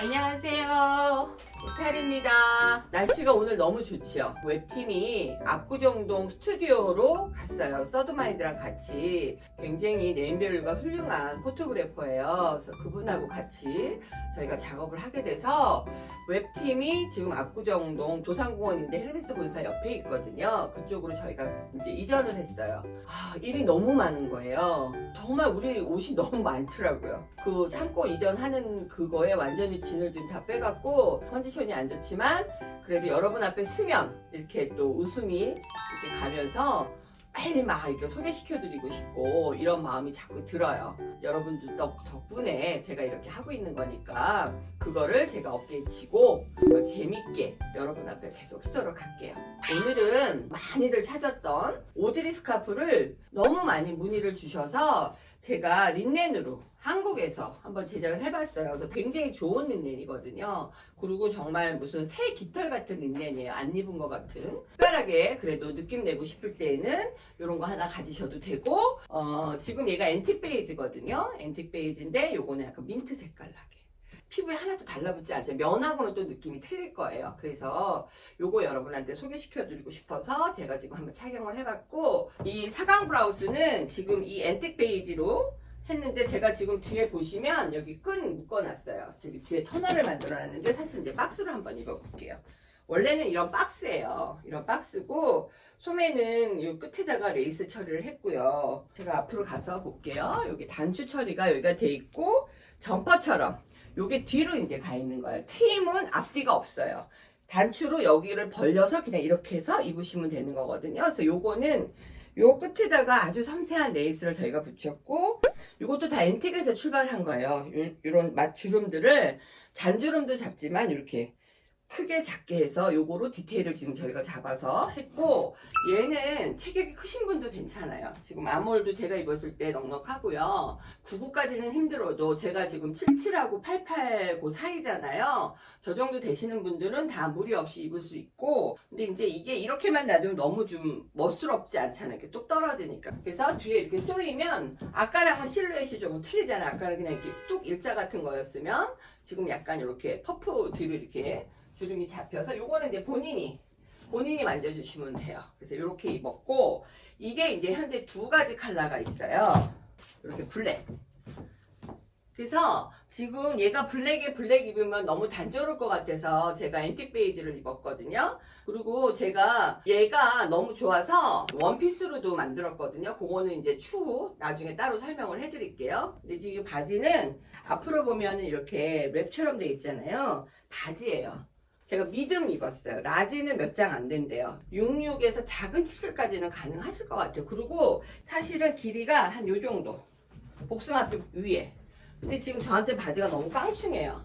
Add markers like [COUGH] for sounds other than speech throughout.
안녕하세요. 이탈입니다. 날씨가 오늘 너무 좋지요. 웹팀이 압구정동 스튜디오로 갔어요. 서드마인드랑 같이 굉장히 네임밸류가 훌륭한 포토그래퍼예요. 그래서 그분하고 같이 저희가 작업을 하게 돼서 웹팀이 지금 압구정동 도산공원인데 헬리스 본사 옆에 있거든요. 그쪽으로 저희가 이제 이전을 했어요. 아, 일이 너무 많은 거예요. 정말 우리 옷이 너무 많더라고요. 그 창고 이전하는 그거에 완전히 진을 지금 다 빼갖고 컨디션이 안 좋지만 그래도 여러분 앞에 쓰면 이렇게 또 웃음이 이렇게 가면서 빨리 막 이렇게 소개시켜드리고 싶고 이런 마음이 자꾸 들어요. 여러분들 덕, 덕분에 제가 이렇게 하고 있는 거니까 그거를 제가 어깨에 정말 재밌게 여러분 앞에 계속 쓰도록 할게요. 오늘은 많이들 찾았던 오드리 스카프를 너무 많이 문의를 주셔서 제가 린넨으로 한국에서 한번 제작을 해봤어요. 그래서 굉장히 좋은 린넨이거든요. 그리고 정말 무슨 새 깃털 같은 린넨이에요. 안 입은 것 같은. 특별하게 그래도 느낌 내고 싶을 때에는 이런 거 하나 가지셔도 되고, 어, 지금 얘가 앤틱 베이지거든요. 앤틱 베이지인데 요거는 약간 민트 색깔 나게. 피부에 하나도 달라붙지 않죠. 면하고는 또 느낌이 틀릴 거예요. 그래서 요거 여러분한테 소개시켜드리고 싶어서 제가 지금 한번 착용을 해봤고, 이 사강 브라우스는 지금 이 앤틱 베이지로 했는데 제가 지금 뒤에 보시면 여기 끈 묶어놨어요. 저기 뒤에 터널을 만들어놨는데 사실 이제 박스로 한번 입어볼게요. 원래는 이런 박스예요. 이런 박스고 소매는 이 끝에다가 레이스 처리를 했고요. 제가 앞으로 가서 볼게요. 여기 단추 처리가 여기가 돼 있고 점퍼처럼 요게 뒤로 이제 가 있는 거예요. 팀은 앞뒤가 없어요. 단추로 여기를 벌려서 그냥 이렇게 해서 입으시면 되는 거거든요. 그래서 요거는 요 끝에다가 아주 섬세한 레이스를 저희가 붙였고 이것도 다 엔틱에서 출발한 거예요. 요, 요 런 맞주름들을 잔주름도 잡지만 이렇게 크게 작게 해서 요거로 디테일을 지금 저희가 잡아서 했고 얘는 체격이 크신 분도 괜찮아요. 지금 아몰도 제가 입었을 때 넉넉하고요. 99까지는 힘들어도 제가 지금 77하고 88 그 사이잖아요. 저 정도 되시는 분들은 다 무리 없이 입을 수 있고 근데 이제 이게 이렇게만 놔두면 너무 좀 멋스럽지 않잖아요. 이렇게 뚝 떨어지니까. 그래서 뒤에 이렇게 조이면 아까랑은 실루엣이 조금 틀리잖아요. 아까는 그냥 이렇게 뚝 일자 같은 거였으면 지금 약간 이렇게 퍼프 뒤로 이렇게 주름이 잡혀서 요거는 이제 본인이 본인이 만져주시면 돼요. 그래서 이렇게 입었고 이게 이제 현재 두 가지 컬러가 있어요. 이렇게 블랙. 그래서 지금 얘가 블랙에 블랙 입으면 너무 단조로울 것 같아서 제가 앤틱 베이지를 입었거든요. 그리고 제가 얘가 너무 좋아서 원피스로도 만들었거든요. 그거는 이제 추후 나중에 따로 설명을 해드릴게요. 근데 지금 바지는 앞으로 보면은 이렇게 랩처럼 돼 있잖아요. 바지예요. 제가 미듬 입었어요. 라지는 몇 장 안 된대요. 66에서 작은 7까지는 가능하실 것 같아요. 그리고 사실은 길이가 한 요 정도. 복숭아뼈 위에. 근데 지금 저한테 바지가 너무 깡충해요.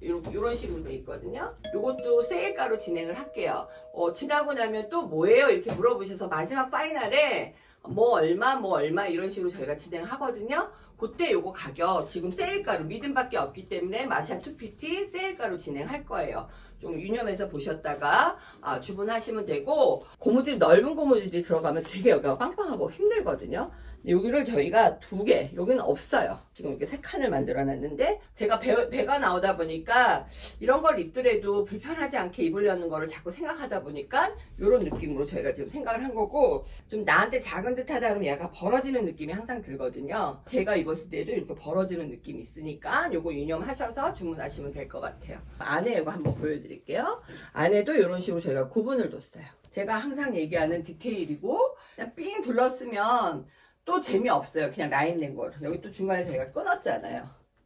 이런 식으로 돼 있거든요. 이것도 세일가로 진행을 할게요. 어, 지나고 나면 또 뭐예요? 이렇게 물어보셔서 마지막 파이널에 뭐 얼마, 뭐 얼마 이런 식으로 저희가 진행하거든요. 그때 요거 가격 지금 세일가로 믿음밖에 없기 때문에 마샤 2PT 세일가로 진행할 거예요. 좀 유념해서 보셨다가 아, 주문하시면 되고 고무줄 넓은 고무줄이 들어가면 되게 여기가 빵빵하고 힘들거든요. 여기를 저희가 두 개, 여기는 없어요. 지금 이렇게 세 칸을 만들어 놨는데, 제가 배, 배가 나오다 보니까, 이런 걸 입더라도 불편하지 않게 입으려는 거를 자꾸 생각하다 보니까, 이런 느낌으로 저희가 지금 생각을 한 거고, 좀 나한테 작은 듯 하다 그러면 약간 벌어지는 느낌이 항상 들거든요. 제가 입었을 때도 이렇게 벌어지는 느낌이 있으니까, 요거 유념하셔서 주문하시면 될 것 같아요. 안에 이거 한번 보여드릴게요. 안에도 이런 식으로 저희가 구분을 뒀어요. 제가 항상 얘기하는 디테일이고, 그냥 삥 둘렀으면, 또 재미없어요. 그냥 라인 낸 거. 여기 또 중간에 저희가 끊었잖아요.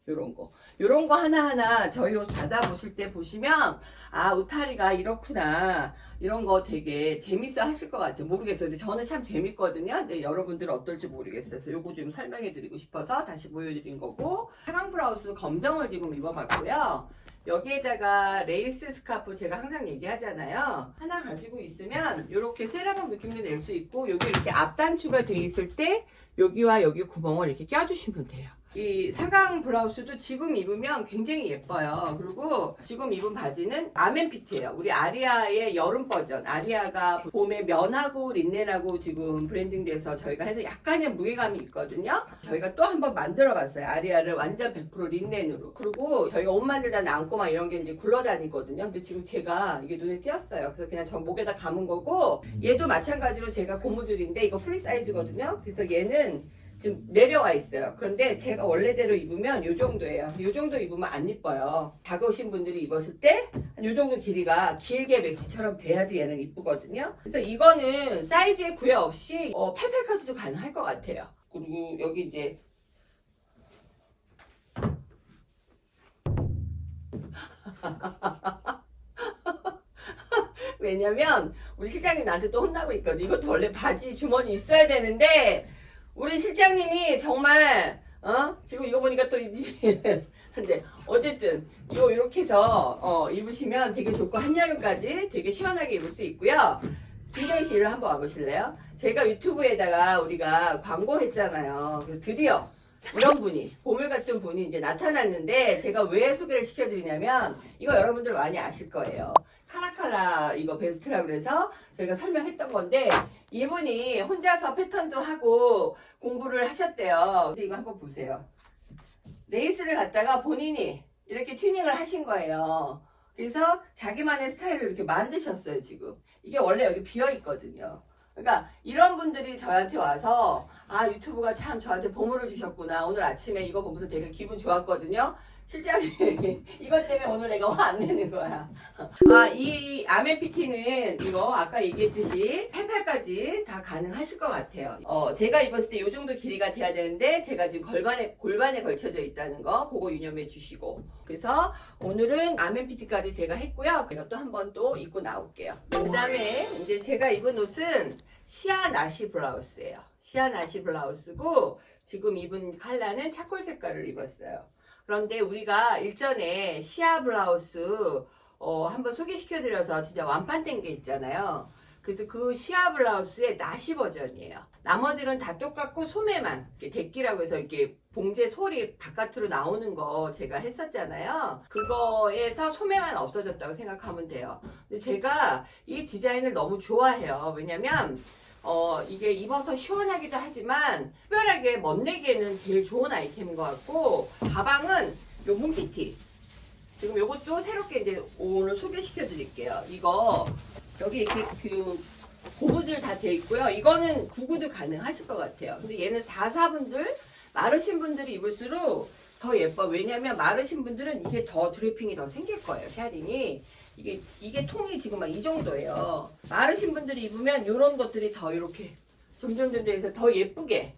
요런 거. 요런 거 하나하나 저희 옷 받아보실 때 보시면, 아, 우타리가 이렇구나. 이런 거 되게 재밌어 하실 것 같아요. 모르겠어요. 근데 저는 참 재밌거든요. 근데 여러분들 어떨지 모르겠어요. 요거 좀 설명해 드리고 싶어서 다시 보여드린 거고, 사강 브라우스 검정을 지금 입어봤고요. 여기에다가 레이스 스카프 제가 항상 얘기하잖아요. 하나 가지고 있으면 이렇게 세라믹 느낌도 낼 수 있고 여기 이렇게 앞단추가 돼 있을 때 여기와 여기 구멍을 이렇게 껴주시면 돼요. 이 사각 블라우스도 지금 입으면 굉장히 예뻐요. 그리고 지금 입은 바지는 아멘피트예요. 우리 아리아의 여름 버전. 아리아가 봄에 면하고 린넨하고 지금 브랜딩돼서 저희가 해서 약간의 무게감이 있거든요. 저희가 또 한번 만들어봤어요. 아리아를 완전 100% 린넨으로. 그리고 저희가 옷 만들다 남고 막 이런 게 이제 굴러다니거든요. 근데 지금 제가 이게 눈에 띄었어요. 그래서 그냥 저 목에다 감은 거고 얘도 마찬가지로 제가 고무줄인데 이거 프리 사이즈거든요. 그래서 얘는 지금 내려와 있어요. 그런데 제가 원래대로 입으면 이 정도예요. 이 정도 입으면 안 이뻐요. 작으신 분들이 입었을 때이 정도 길이가 길게 맥시처럼 돼야지 얘는 이쁘거든요. 그래서 이거는 사이즈에 구애 없이 어, 팔팔 카드도 가능할 것 같아요. 그리고 여기 이제 [LAUGHS] 왜냐면 우리 실장님 나한테 또 혼나고 있거든. 이것도 원래 바지 주머니 있어야 되는데 우리 실장님이 정말 어 지금 이거 보니까 또 [LAUGHS] 근데 어쨌든 이거 이렇게 해서 어 입으시면 되게 좋고 한여름까지 되게 시원하게 입을 수 있고요. 진경 씨를 한번 와보실래요? 제가 유튜브에다가 우리가 광고했잖아요. 드디어 이런 분이 보물 같은 분이 이제 나타났는데 제가 왜 소개를 시켜드리냐면 이거 여러분들 많이 아실 거예요. 카라카라 이거 베스트라 그래서 저희가 설명했던 건데 이분이 혼자서 패턴도 하고 공부를 하셨대요. 근데 이거 한번 보세요. 레이스를 갖다가 본인이 이렇게 튜닝을 하신 거예요. 그래서 자기만의 스타일을 이렇게 만드셨어요, 지금. 이게 원래 여기 비어 있거든요. 그러니까 이런 분들이 저한테 와서 아 유튜브가 참 저한테 보물을 주셨구나. 오늘 아침에 이거 보면서 되게 기분 좋았거든요 실장님 [LAUGHS] 이것 때문에 오늘 내가 화 안 내는 거야. [LAUGHS] 아이 아메피티는 이거 아까 얘기했듯이 88까지 다 가능하실 것 같아요. 어 제가 입었을 때 이 정도 길이가 돼야 되는데 제가 지금 골반에 골반에 걸쳐져 있다는 거 그거 유념해 주시고. 그래서 오늘은 아멘피티까지 제가 했고요. 제가 또 한 번 또 입고 나올게요. 그 다음에 이제 제가 입은 옷은 시아 나시 블라우스예요. 시아 나시 블라우스고 지금 입은 컬러는 차콜 색깔을 입었어요. 그런데 우리가 일전에 시아 블라우스 어, 한번 소개시켜드려서 진짜 완판된 게 있잖아요. 그래서 그 시아 블라우스의 나시 버전이에요. 나머지는 다 똑같고 소매만 데끼라고 해서 이렇게 봉제 솔이 바깥으로 나오는 거 제가 했었잖아요. 그거에서 소매만 없어졌다고 생각하면 돼요. 근데 제가 이 디자인을 너무 좋아해요. 왜냐면 어, 이게 입어서 시원하기도 하지만 특별하게 멋내기에는 제일 좋은 아이템인 것 같고 가방은 요 뭉티티 지금 요것도 새롭게 이제 오늘 소개시켜 드릴게요. 이거 여기 이렇게 그 고무줄 다 돼 있고요. 이거는 구구도 가능하실 것 같아요. 근데 얘는 44분들 마르신 분들이 입을수록 더 예뻐. 왜냐면 마르신 분들은 이게 더 드래핑이 더 생길 거예요. 샤린이. 이게 이게 통이 지금 막 이 정도예요. 마르신 분들이 입으면 이런 것들이 더 이렇게 점점 점점 해서 더 예쁘게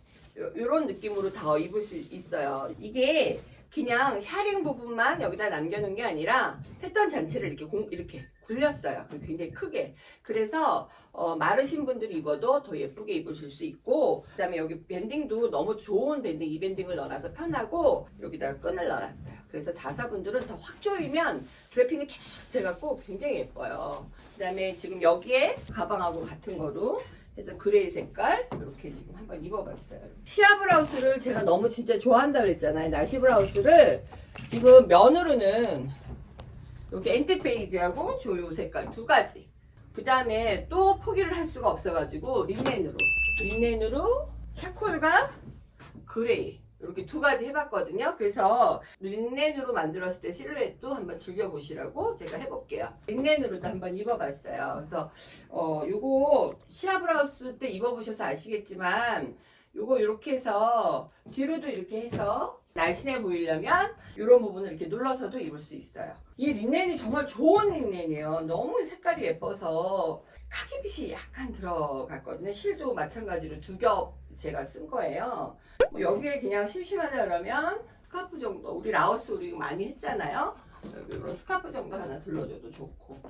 이런 느낌으로 더 입을 수 있어요. 이게 그냥 샤링 부분만 여기다 남겨놓은 게 아니라 패턴 전체를 이렇게 공, 이렇게 굴렸어요. 굉장히 크게. 그래서 어, 마르신 분들이 입어도 더 예쁘게 입으실 수 있고 그다음에 여기 밴딩도 너무 좋은 밴딩 이 밴딩을 넣어놔서 편하고 여기다가 끈을 넣어놨어요. 그래서 44분들은 더 확 조이면 드래핑이 치치 돼갖고 굉장히 예뻐요. 그다음에 지금 여기에 가방하고 같은 거로 그래서 그레이 색깔 이렇게 지금 한번 입어봤어요. 시아 브라우스를 제가 너무 진짜 좋아한다 그랬잖아요. 나시 브라우스를 지금 면으로는 여기 엔텍 베이지하고 조요 색깔 두 가지. 그 다음에 또 포기를 할 수가 없어가지고 린넨으로 린넨으로 차콜과 그레이 이렇게 두 가지 해봤거든요. 그래서 린넨으로 만들었을 때 실루엣도 한번 즐겨보시라고 제가 해볼게요. 린넨으로도 한번 입어봤어요. 그래서 어 요거 시아 브라우스 때 입어보셔서 아시겠지만 요거 이렇게 해서 뒤로도 이렇게 해서 날씬해 보이려면 이런 부분을 이렇게 눌러서도 입을 수 있어요. 이 린넨이 정말 좋은 린넨이에요. 너무 색깔이 예뻐서 카키빛이 약간 들어갔거든요. 실도 마찬가지로 두 겹 제가 쓴 거예요. 뭐 여기에 그냥 심심하다 그러면 스카프 정도 우리 라오스 우리 많이 했잖아요. 이런 스카프 정도 하나 둘러줘도 좋고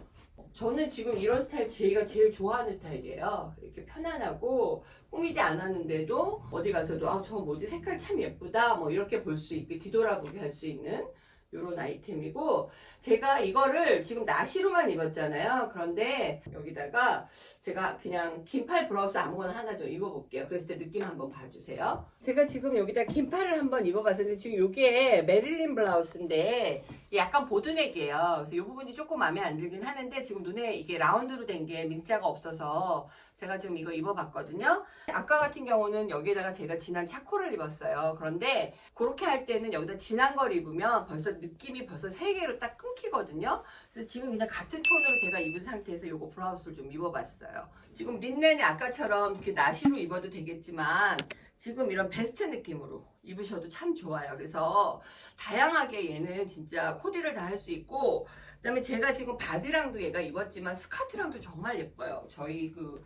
저는 지금 이런 스타일 제가 제일 좋아하는 스타일이에요. 이렇게 편안하고 꾸미지 않았는데도 어디 가서도 아 저 뭐지 색깔 참 예쁘다 뭐 이렇게 볼 수 있게 뒤돌아보게 할 수 있는 요런 아이템이고 제가 이거를 지금 나시로만 입었잖아요. 그런데 여기다가 제가 그냥 긴팔 브라우스 아무거나 하나 좀 입어볼게요. 그랬을 때 느낌 한번 봐주세요. 제가 지금 여기다 긴팔을 한번 입어봤었는데 지금 이게 메릴린 블라우스인데 약간 보드넥이에요. 그래서 이 부분이 조금 마음에 안 들긴 하는데 지금 눈에 이게 라운드로 된 게 민자가 없어서 제가 지금 이거 입어봤거든요. 아까 같은 경우는 여기에다가 제가 진한 차코를 입었어요. 그런데 그렇게 할 때는 여기다 진한 걸 입으면 벌써 느낌이 벌써 세 개로 딱 끊기거든요. 그래서 지금 그냥 같은 톤으로 제가 입은 상태에서 이거 블라우스를 좀 입어봤어요. 지금 린넨이 아까처럼 이렇게 나시로 입어도 되겠지만 지금 이런 베스트 느낌으로 입으셔도 참 좋아요. 그래서 다양하게 얘는 진짜 코디를 다 할 수 있고 그다음에 제가 지금 바지랑도 얘가 입었지만 스커트랑도 정말 예뻐요. 저희 그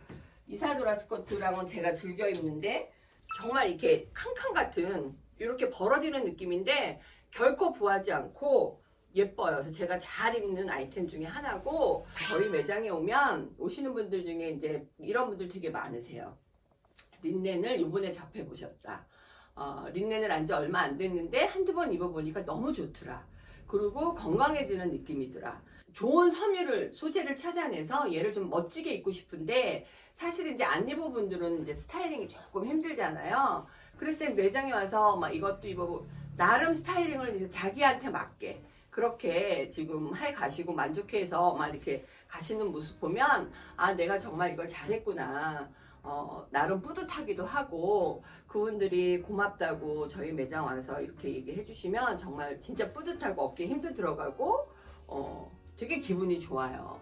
이사도라 스커트랑은 제가 즐겨 입는데 정말 이렇게 칸칸 같은 이렇게 벌어지는 느낌인데 결코 부하지 않고 예뻐요. 그래서 제가 잘 입는 아이템 중에 하나고 저희 매장에 오면 오시는 분들 중에 이제 이런 분들 되게 많으세요. 린넨을 이번에 접해 보셨다. 어, 린넨을 안 지 얼마 안 됐는데 한두 번 입어보니까 너무 좋더라. 그리고 건강해지는 느낌이더라. 좋은 섬유를 소재를 찾아내서 얘를 좀 멋지게 입고 싶은데 사실 이제 안 입은 분들은 이제 스타일링이 조금 힘들잖아요. 그랬을 때 매장에 와서 막 이것도 입어보고 나름 스타일링을 이제 자기한테 맞게 그렇게 지금 해 가시고 만족해서 막 이렇게 가시는 모습 보면 아 내가 정말 이걸 잘했구나. 어, 나름 뿌듯하기도 하고 그분들이 고맙다고 저희 매장 와서 이렇게 얘기해 주시면 정말 진짜 뿌듯하고 어깨에 힘도 들어가고 어, 되게 기분이 좋아요.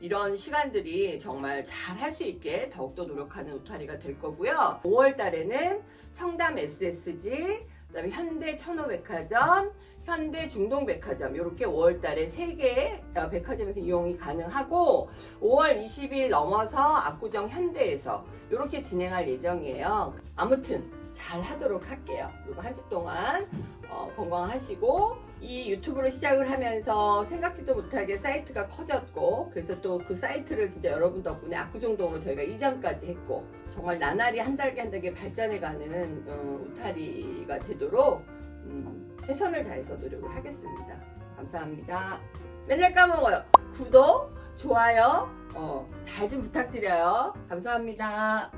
이런 시간들이 정말 잘 할 수 있게 더욱더 노력하는 우타리가 될 거고요. 5월 달에는 청담 SSG, 그다음에 현대 천호백화점, 현대 중동백화점 이렇게 5월 달에 3개 백화점에서 이용이 가능하고 5월 20일 넘어서 압구정 현대에서 이렇게 진행할 예정이에요. 아무튼 잘 하도록 할게요. 그리고 한 주 동안 어, 건강하시고 이 유튜브를 시작을 하면서 생각지도 못하게 사이트가 커졌고 그래서 또 그 사이트를 진짜 여러분 덕분에 압구정동으로 저희가 이전까지 했고 정말 나날이 한 달계 한 달계 발전해가는 어, 우타리가 되도록 음, 최선을 다해서 노력을 하겠습니다. 감사합니다. 맨날 까먹어요. 구독, 좋아요, 어, 잘 좀 부탁드려요. 감사합니다.